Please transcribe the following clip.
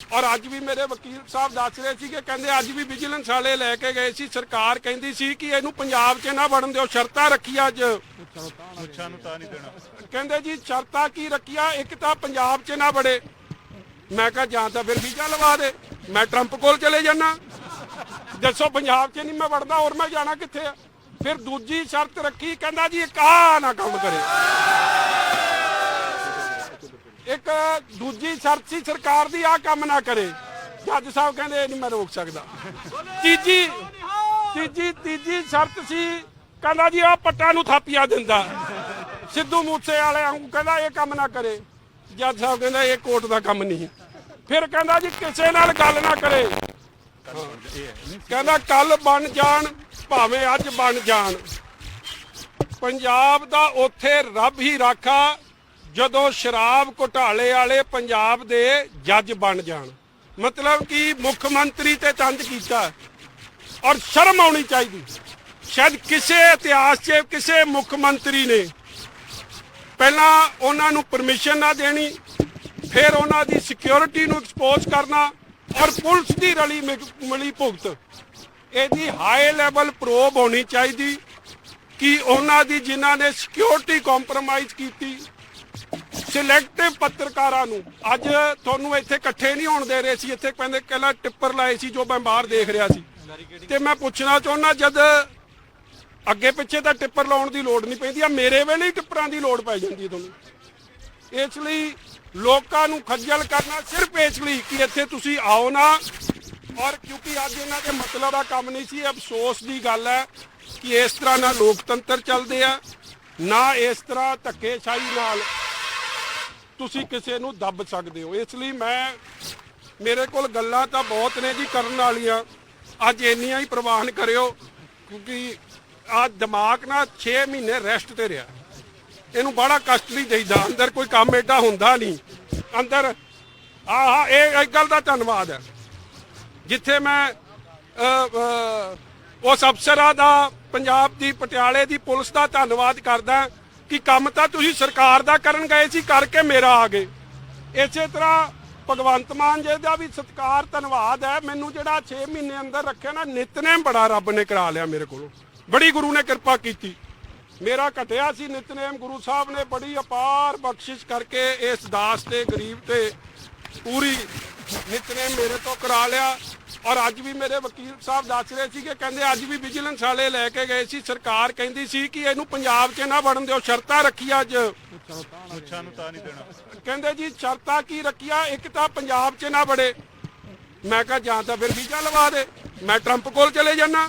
ਔਰ ਅੱਜ ਵੀ ਮੇਰੇ ਵਕੀਲ ਸਾਹਿਬ ਦੱਸ ਰਹੇ ਸੀ ਕਿ ਕਹਿੰਦੇ ਅੱਜ ਵੀ ਵਿਜੀਲੈਂਸ ਵਾਲੇ ਲੈ ਕੇ ਗਏ ਸੀ, ਸਰਕਾਰ ਕਹਿੰਦੀ ਸੀ ਕਿ ਇਹਨੂੰ ਪੰਜਾਬ 'ਚ ਨਾ ਵੜਨ ਦਿਓ, ਸ਼ਰਤਾਂ ਰੱਖੀ ਅੱਜ। ਮੁੱਛਾਂ ਨੂੰ ਤਾਂ ਨਹੀਂ ਦੇਣਾ ਕਹਿੰਦੇ ਜੀ ਸ਼ਰਤਾਂ ਕੀ ਰੱਖੀਆਂ? ਇੱਕ ਤਾਂ ਪੰਜਾਬ 'ਚ ਨਾ ਵੜੇ। ਮੈਂ ਕਿਹਾ ਜਾਂ ਤਾਂ ਫਿਰ ਵੀਜ਼ਾ ਲਵਾ ਦੇ। ਮੈਂ ਟਰੰਪ ਕੋਲ ਚਲੇ ਜਾਣਾ ਦੱਸੋ ਪੰਜਾਬ 'ਚ ਨਹੀਂ ਮੈਂ ਵੜਦਾ ਔਰ ਮੈਂ ਜਾਣਾ ਕਿੱਥੇ ਆ? ਫਿਰ ਦੂਜੀ ਸ਼ਰਤ ਰੱਖੀ, ਕਹਿੰਦਾ ਜੀ ਇੱਕ ਆਹ ਨਾ ਕੰਮ ਕਰੇ। ਇੱਕ ਦੂਜੀ ਸ਼ਰਤ ਸੀ, ਸਰਕਾਰ ਦੀ ਆਹ ਕੰਮ ਨਾ ਕਰੇ। ਜੱਜ ਸਾਹਿਬ ਕਹਿੰਦੇ, ਇਹ ਨਹੀਂ ਮੈਂ ਰੋਕ ਸਕਦਾ। ਤੀਜੀ ਤੀਜੀ ਤੀਜੀ ਸ਼ਰਤ ਸੀ, ਕਹਿੰਦਾ ਜੀ ਆ ਪੱਟਾਂ ਨੂੰ ਥਾਪੀਆਂ ਦਿੰਦਾ। ਸਿੱਧੂ ਮੂਸੇ ਵਾਲੇ ਵਾਂਗੂ ਕਹਿੰਦਾ, ਇਹ ਕੰਮ ਨਾ ਕਰੇ। ਜੱਜ ਸਾਹਿਬ ਕਹਿੰਦਾ, ਇਹ ਕੋਰਟ ਦਾ ਕੰਮ ਨਹੀਂ ਫਿਰ ਕਹਿੰਦਾ ਜੀ, ਕਿਸੇ ਨਾਲ ਗੱਲ ਨਾ ਕਰੇ। ਕਹਿੰਦਾ ਕੱਲ ਬਣ ਜਾਣ, ਭਾਵੇਂ ਅੱਜ ਬਣ ਜਾਣ। ਪੰਜਾਬ ਦਾ ਉੱਥੇ ਰੱਬ ਹੀ ਰਾਖਾ ਜਦੋਂ ਸ਼ਰਾਬ ਘੁਟਾਲੇ ਵਾਲੇ ਪੰਜਾਬ ਦੇ ਜੱਜ ਬਣ ਜਾਣ। ਮਤਲਬ ਕਿ ਮੁੱਖ ਮੰਤਰੀ ਤੇ ਤੰਜ ਕੀਤਾ। ਔਰ ਸ਼ਰਮ ਆਉਣੀ ਚਾਹੀਦੀ। ਸ਼ਾਇਦ ਕਿਸੇ ਇਤਿਹਾਸ 'ਚ ਕਿਸੇ ਮੁੱਖ ਮੰਤਰੀ ਨੇ ਪਹਿਲਾਂ ਉਹਨਾਂ ਨੂੰ ਪਰਮਿਸ਼ਨ ਨਾ ਦੇਣੀ, ਫਿਰ ਉਹਨਾਂ ਦੀ ਸਿਕਿਉਰਿਟੀ ਨੂੰ ਐਕਸਪੋਜ਼ ਕਰਨਾ ਔਰ ਪੁਲਿਸ ਦੀ ਰਲੀ ਮਿਲੀ ਭੁਗਤ। ਇਹਦੀ ਹਾਈ ਲੈਵਲ ਪ੍ਰੋਬ ਹੋਣੀ ਚਾਹੀਦੀ ਕਿ ਉਹਨਾਂ ਦੀ ਜਿਨ੍ਹਾਂ ਨੇ ਸਿਕਿਉਰਿਟੀ ਕੰਪਰੋਮਾਈਜ਼ ਕੀਤੀ ਸਿਲੈਕਟਿਵ ਪੱਤਰਕਾਰਾਂ ਨੂੰ। ਅੱਜ ਤੁਹਾਨੂੰ ਇੱਥੇ ਇਕੱਠੇ ਨਹੀਂ ਹੋਣ ਦੇ ਰਹੇ ਸੀ। ਇੱਥੇ ਕਹਿੰਦੇ ਪਹਿਲਾਂ ਟਿੱਪਰ ਲਾਏ ਸੀ, ਜੋ ਮੈਂ ਬਾਹਰ ਦੇਖ ਰਿਹਾ ਸੀ। ਤੇ ਮੈਂ ਪੁੱਛਣਾ ਚਾਹੁੰਦਾ, ਜਦ ਅੱਗੇ ਪਿੱਛੇ ਤਾਂ ਟਿੱਪਰ ਲਾਉਣ ਦੀ ਲੋੜ ਨਹੀਂ ਪੈਂਦੀ, ਆ ਮੇਰੇ ਵੇਲੇ ਟਿੱਪਰਾਂ ਦੀ ਲੋੜ ਪੈ ਜਾਂਦੀ ਹੈ ਤੁਹਾਨੂੰ। ਇਸ ਲਈ ਲੋਕਾਂ ਨੂੰ ਖੱਜਲ ਕਰਨਾ ਸਿਰਫ ਇਸ ਲਈ ਕਿ ਇੱਥੇ ਤੁਸੀਂ ਆਓ ਨਾ। ਔਰ ਕਿਉਂਕਿ ਅੱਜ ਇਹਨਾਂ ਦੇ ਮਤਲਬ ਦਾ ਕੰਮ ਨਹੀਂ ਸੀ, ਅਫਸੋਸ ਦੀ ਗੱਲ ਹੈ ਕਿ ਇਸ ਤਰ੍ਹਾਂ ਨਾ ਲੋਕਤੰਤਰ ਚੱਲਦੇ ਆ। ਨਾ ਇਸ ਤਰ੍ਹਾਂ ਧੱਕੇਸ਼ਾਹੀ ਨਾਲ ਤੁਸੀਂ ਕਿਸੇ ਨੂੰ ਦੱਬ ਸਕਦੇ ਹੋ। ਇਸ ਲਈ ਮੈਂ, ਮੇਰੇ ਕੋਲ ਗੱਲਾਂ ਤਾਂ ਬਹੁਤ ਨੇ ਜੀ ਕਰਨ ਵਾਲੀਆਂ। ਅੱਜ ਇੰਨੀਆਂ ਹੀ ਪ੍ਰਵਾਨ ਕਰਿਓ, ਕਿਉਂਕਿ ਆ ਦਿਮਾਗ ਨਾ 6 ਮਹੀਨੇ ਰੈਸਟ ਤੇ ਰਿਹਾ। ਇਹਨੂੰ ਬੜਾ ਕਸ਼ਟ ਨਹੀਂ ਦੇਈਦਾ। ਅੰਦਰ ਕੋਈ ਕੰਮ ਐਡਾ ਹੁੰਦਾ ਨਹੀਂ। ਅੰਦਰ, ਆਹ, ਇਹ ਇੱਕ ਗੱਲ ਦਾ ਧੰਨਵਾਦ ਹੈ। ਜਿੱਥੇ ਮੈਂ ਉਸ ਅਫਸਰਾਂ ਦਾ, ਪੰਜਾਬ ਦੀ ਪਟਿਆਲੇ ਦੀ ਪੁਲਿਸ ਦਾ ਧੰਨਵਾਦ ਕਰਦਾ। ਕਿ ਕੰਮ ਤਾਂ ਤੁਸੀਂ ਸਰਕਾਰ ਦਾ ਕਰਨ ਗਏ ਸੀ, ਕਰਕੇ ਮੇਰਾ ਆ ਗਏ। ਇਸੇ ਤਰ੍ਹਾਂ ਭਗਵੰਤ ਮਾਨ ਜੀ ਦਾ ਵੀ ਸਤਿਕਾਰ, ਧੰਨਵਾਦ ਹੈ। ਮੈਨੂੰ ਜਿਹੜਾ 6 ਮਹੀਨੇ ਅੰਦਰ ਰੱਖਿਆ ਨਾ, ਨਿਤਨੇਮ ਬੜਾ ਰੱਬ ਨੇ ਕਰਾ ਲਿਆ ਮੇਰੇ ਕੋਲੋਂ। ਬੜੀ ਗੁਰੂ ਨੇ ਕਿਰਪਾ ਕੀਤੀ। ਮੇਰਾ ਘਟਿਆ ਸੀ ਨਿਤਨੇਮ, ਗੁਰੂ ਸਾਹਿਬ ਨੇ ਬੜੀ ਅਪਾਰ ਬਖਸ਼ਿਸ਼ ਕਰਕੇ ਇਸ ਦਾਸ ਤੇ, ਗਰੀਬ ਤੇ ਪੂਰੀ ਨਿਤਨੇਮ ਮੇਰੇ ਤੋਂ ਕਰਾ ਲਿਆ। ਔਰ ਅੱਜ ਵੀ ਮੇਰੇ ਵਕੀਲ ਸਾਹਿਬ ਦੱਸ ਰਹੇ ਸੀ ਕਿ ਕਹਿੰਦੇ ਅੱਜ ਵੀ ਵਿਜੀਲੈਂਸ ਵਾਲੇ ਲੈ ਕੇ ਗਏ ਸੀ, ਸਰਕਾਰ ਕਹਿੰਦੀ ਸੀ ਕਿ ਇਹਨੂੰ ਪੰਜਾਬ 'ਚ ਨਾ ਵੜਨ ਦਿਓ, ਸ਼ਰਤਾਂ ਰੱਖੀਆਂ ਅੱਜ। ਮੁੱਛਾਂ ਨੂੰ ਤਾਂ ਨਹੀਂ ਦੇਣਾ ਕਹਿੰਦੇ ਜੀ, ਸ਼ਰਤਾਂ ਕੀ ਰੱਖੀਆਂ? ਇੱਕ ਤਾਂ ਪੰਜਾਬ 'ਚ ਨਾ ਵੜੇ। ਮੈਂ ਕਿਹਾ ਜਾਂ ਤਾਂ ਫਿਰ ਵੀਜ਼ਾ ਲਵਾ ਦੇ। ਮੈਂ ਟਰੰਪ ਕੋਲ ਚਲੇ ਜਾਣਾ